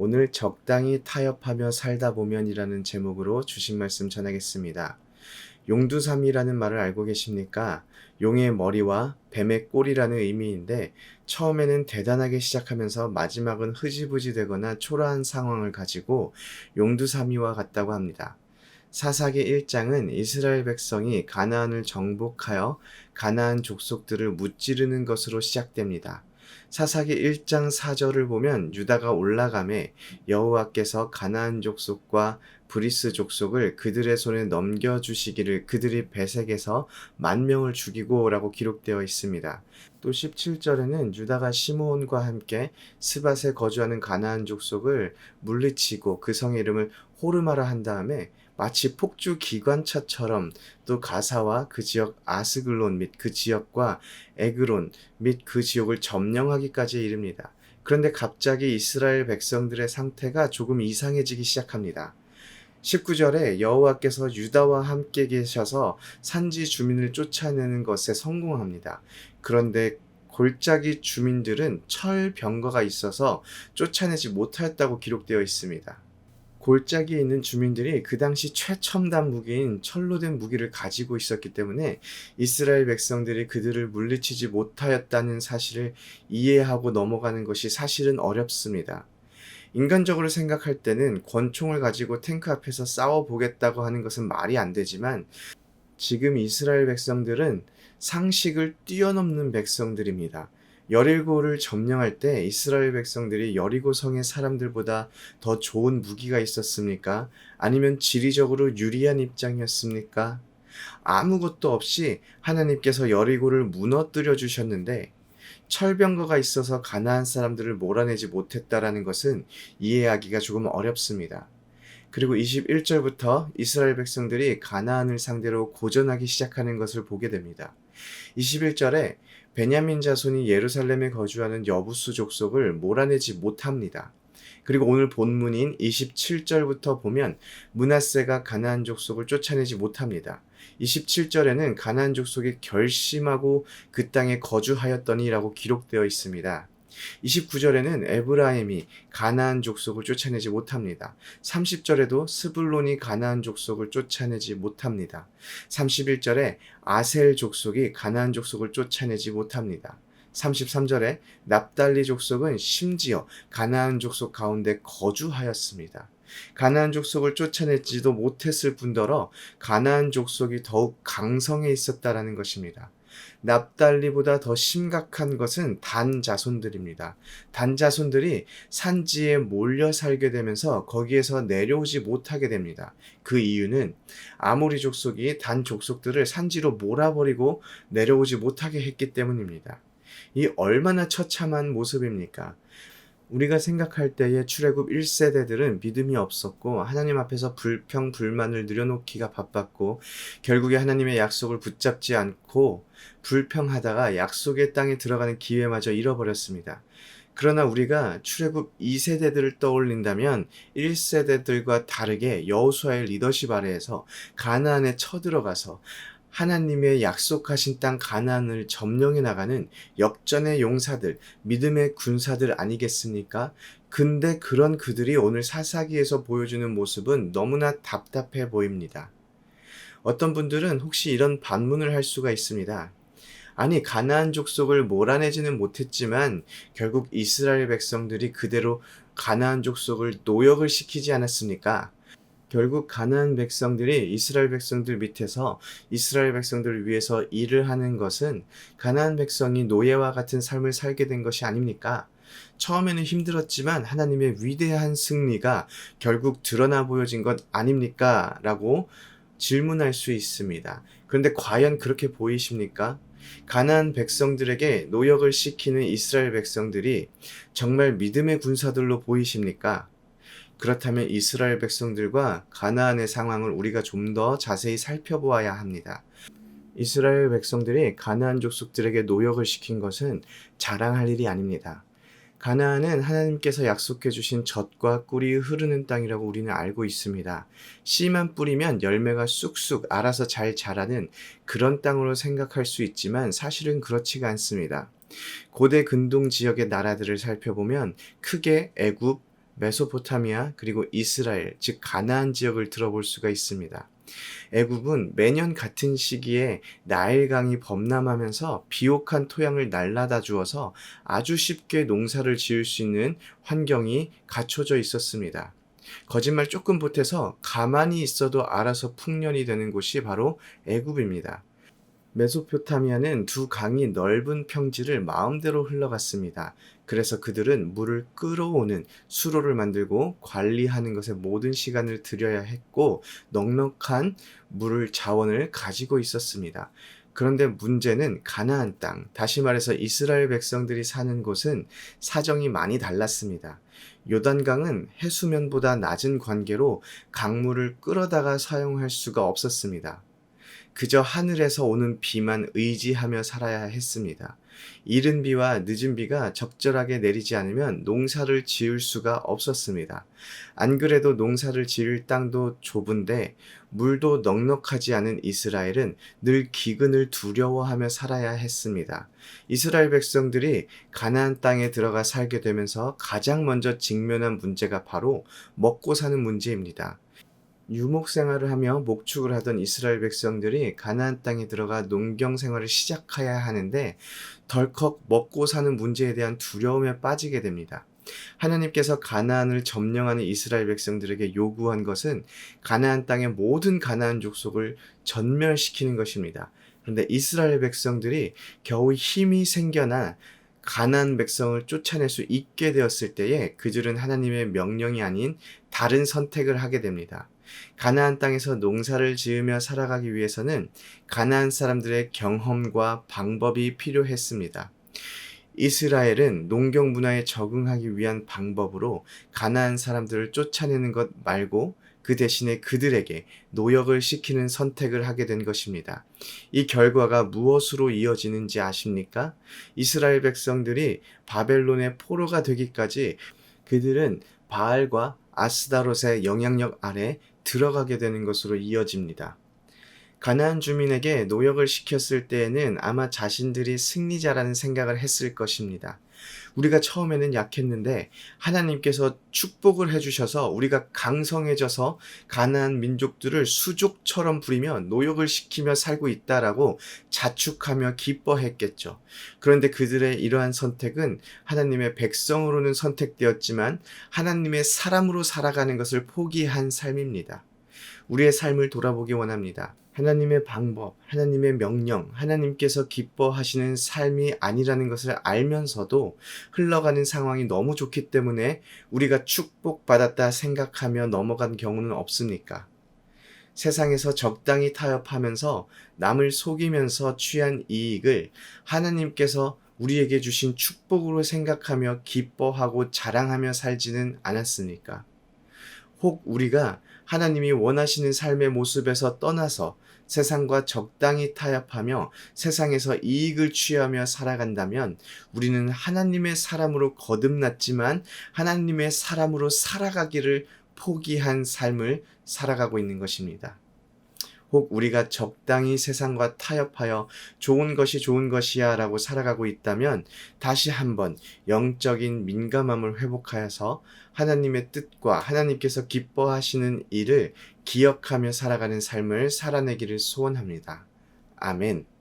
오늘 적당히 타협하며 살다 보면이라는 제목으로 주신 말씀 전하겠습니다. 용두삼이라는 말을 알고 계십니까? 용의 머리와 뱀의 꼬리라는 의미인데 처음에는 대단하게 시작하면서 마지막은 흐지부지 되거나 초라한 상황을 가지고 용두삼이와 같다고 합니다. 사사기 1장은 이스라엘 백성이 가나안을 정복하여 가나안 족속들을 무찌르는 것으로 시작됩니다. 사사기 1장 4절을 보면 유다가 올라감에 여호와께서 가나안 족속과 브리스 족속을 그들의 손에 넘겨주시기를 그들이 배색에서 만 명을 죽이고 라고 기록되어 있습니다. 또 17절에는 유다가 시므온과 함께 스밧에 거주하는 가나안 족속을 물리치고 그 성의 이름을 호르마라 한 다음에 마치 폭주 기관차처럼 또 가사와 그 지역 아스글론 및 그 지역과 에그론 및 그 지역을 점령하기까지 이릅니다. 그런데 갑자기 이스라엘 백성들의 상태가 조금 이상해지기 시작합니다. 19절에 여호와께서 유다와 함께 계셔서 산지 주민을 쫓아내는 것에 성공합니다. 그런데 골짜기 주민들은 철 병거가 있어서 쫓아내지 못하였다고 기록되어 있습니다. 골짜기에 있는 주민들이 그 당시 최첨단 무기인 철로 된 무기를 가지고 있었기 때문에 이스라엘 백성들이 그들을 물리치지 못하였다는 사실을 이해하고 넘어가는 것이 사실은 어렵습니다. 인간적으로 생각할 때는 권총을 가지고 탱크 앞에서 싸워보겠다고 하는 것은 말이 안 되지만 지금 이스라엘 백성들은 상식을 뛰어넘는 백성들입니다. 여리고를 점령할 때 이스라엘 백성들이 여리고 성의 사람들보다 더 좋은 무기가 있었습니까? 아니면 지리적으로 유리한 입장이었습니까? 아무것도 없이 하나님께서 여리고를 무너뜨려 주셨는데 철병거가 있어서 가나안 사람들을 몰아내지 못했다라는 것은 이해하기가 조금 어렵습니다. 그리고 21절부터 이스라엘 백성들이 가나안을 상대로 고전하기 시작하는 것을 보게 됩니다. 21절에 베냐민 자손이 예루살렘에 거주하는 여부수 족속을 몰아내지 못합니다. 그리고 오늘 본문인 27절부터 보면 문하세가 가나안 족속을 쫓아내지 못합니다. 27절에는 가나안 족속이 결심하고 그 땅에 거주하였더니라고 기록되어 있습니다. 29절에는 에브라임이 가나안 족속을 쫓아내지 못합니다. 30절에도 스불론이 가나안 족속을 쫓아내지 못합니다. 31절에 아셀 족속이 가나안 족속을 쫓아내지 못합니다. 33절에 납달리 족속은 심지어 가나안 족속 가운데 거주하였습니다. 가나안 족속을 쫓아내지도 못했을 뿐더러 가나안 족속이 더욱 강성해 있었다라는 것입니다. 납달리보다 더 심각한 것은 단 자손들입니다. 단 자손들이 산지에 몰려 살게 되면서 거기에서 내려오지 못하게 됩니다. 그 이유는 아모리 족속이 단 족속들을 산지로 몰아버리고 내려오지 못하게 했기 때문입니다. 이 얼마나 처참한 모습입니까? 우리가 생각할 때의 출애굽 1세대들은 믿음이 없었고 하나님 앞에서 불평 불만을 늘여놓기가 바빴고 결국에 하나님의 약속을 붙잡지 않고 불평하다가 약속의 땅에 들어가는 기회마저 잃어버렸습니다. 그러나 우리가 출애굽 2세대들을 떠올린다면 1세대들과 다르게 여호수아의 리더십 아래에서 가나안에 쳐들어가서 하나님의 약속하신 땅 가나안을 점령해 나가는 역전의 용사들, 믿음의 군사들 아니겠습니까? 근데 그런 그들이 오늘 사사기에서 보여주는 모습은 너무나 답답해 보입니다. 어떤 분들은 혹시 이런 반문을 할 수가 있습니다. 아니 가나안 족속을 몰아내지는 못했지만 결국 이스라엘 백성들이 그대로 가나안 족속을 노역을 시키지 않았습니까? 결국 가나안 백성들이 이스라엘 백성들 밑에서 이스라엘 백성들을 위해서 일을 하는 것은 가나안 백성이 노예와 같은 삶을 살게 된 것이 아닙니까? 처음에는 힘들었지만 하나님의 위대한 승리가 결국 드러나 보여진 것 아닙니까? 라고 질문할 수 있습니다. 그런데 과연 그렇게 보이십니까? 가나안 백성들에게 노역을 시키는 이스라엘 백성들이 정말 믿음의 군사들로 보이십니까? 그렇다면 이스라엘 백성들과 가나안의 상황을 우리가 좀 더 자세히 살펴보아야 합니다. 이스라엘 백성들이 가나안 족속들에게 노역을 시킨 것은 자랑할 일이 아닙니다. 가나안은 하나님께서 약속해 주신 젖과 꿀이 흐르는 땅이라고 우리는 알고 있습니다. 씨만 뿌리면 열매가 쑥쑥 알아서 잘 자라는 그런 땅으로 생각할 수 있지만 사실은 그렇지가 않습니다. 고대 근동 지역의 나라들을 살펴보면 크게 애굽, 메소포타미아 그리고 이스라엘 즉 가나안 지역을 들어볼 수가 있습니다. 애굽은 매년 같은 시기에 나일강이 범람하면서 비옥한 토양을 날라다 주어서 아주 쉽게 농사를 지을 수 있는 환경이 갖춰져 있었습니다. 거짓말 조금 보태서 가만히 있어도 알아서 풍년이 되는 곳이 바로 애굽입니다. 메소포타미아는 두 강이 넓은 평지를 마음대로 흘러갔습니다. 그래서 그들은 물을 끌어오는 수로를 만들고 관리하는 것에 모든 시간을 들여야 했고 넉넉한 물을 자원을 가지고 있었습니다. 그런데 문제는 가나안 땅, 다시 말해서 이스라엘 백성들이 사는 곳은 사정이 많이 달랐습니다. 요단강은 해수면보다 낮은 관계로 강물을 끌어다가 사용할 수가 없었습니다. 그저 하늘에서 오는 비만 의지하며 살아야 했습니다. 이른 비와 늦은 비가 적절하게 내리지 않으면 농사를 지을 수가 없었습니다. 안 그래도 농사를 지을 땅도 좁은데 물도 넉넉하지 않은 이스라엘은 늘 기근을 두려워하며 살아야 했습니다. 이스라엘 백성들이 가나안 땅에 들어가 살게 되면서 가장 먼저 직면한 문제가 바로 먹고 사는 문제입니다. 유목 생활을 하며 목축을 하던 이스라엘 백성들이 가나안 땅에 들어가 농경 생활을 시작해야 하는데 덜컥 먹고 사는 문제에 대한 두려움에 빠지게 됩니다. 하나님께서 가나안을 점령하는 이스라엘 백성들에게 요구한 것은 가나안 땅의 모든 가나안 족속을 전멸시키는 것입니다. 그런데 이스라엘 백성들이 겨우 힘이 생겨나 가나안 백성을 쫓아낼 수 있게 되었을 때에 그들은 하나님의 명령이 아닌 다른 선택을 하게 됩니다. 가나안 땅에서 농사를 지으며 살아가기 위해서는 가나안 사람들의 경험과 방법이 필요했습니다. 이스라엘은 농경 문화에 적응하기 위한 방법으로 가나안 사람들을 쫓아내는 것 말고 그 대신에 그들에게 노역을 시키는 선택을 하게 된 것입니다. 이 결과가 무엇으로 이어지는지 아십니까? 이스라엘 백성들이 바벨론의 포로가 되기까지 그들은 바알과 아스다롯의 영향력 아래 들어가게 되는 것으로 이어집니다. 가나안 주민에게 노역을 시켰을 때에는 아마 자신들이 승리자라는 생각을 했을 것입니다. 우리가 처음에는 약했는데 하나님께서 축복을 해주셔서 우리가 강성해져서 가나안 민족들을 수족처럼 부리며 노역을 시키며 살고 있다라고 자축하며 기뻐했겠죠. 그런데 그들의 이러한 선택은 하나님의 백성으로는 선택되었지만 하나님의 사람으로 살아가는 것을 포기한 삶입니다. 우리의 삶을 돌아보기 원합니다. 하나님의 방법, 하나님의 명령, 하나님께서 기뻐하시는 삶이 아니라는 것을 알면서도 흘러가는 상황이 너무 좋기 때문에 우리가 축복받았다 생각하며 넘어간 경우는 없습니까? 세상에서 적당히 타협하면서 남을 속이면서 취한 이익을 하나님께서 우리에게 주신 축복으로 생각하며 기뻐하고 자랑하며 살지는 않았습니까? 혹 우리가 하나님이 원하시는 삶의 모습에서 떠나서 세상과 적당히 타협하며 세상에서 이익을 취하며 살아간다면 우리는 하나님의 사람으로 거듭났지만 하나님의 사람으로 살아가기를 포기한 삶을 살아가고 있는 것입니다. 혹 우리가 적당히 세상과 타협하여 좋은 것이 좋은 것이야 라고 살아가고 있다면 다시 한번 영적인 민감함을 회복하여서 하나님의 뜻과 하나님께서 기뻐하시는 일을 기억하며 살아가는 삶을 살아내기를 소원합니다. 아멘.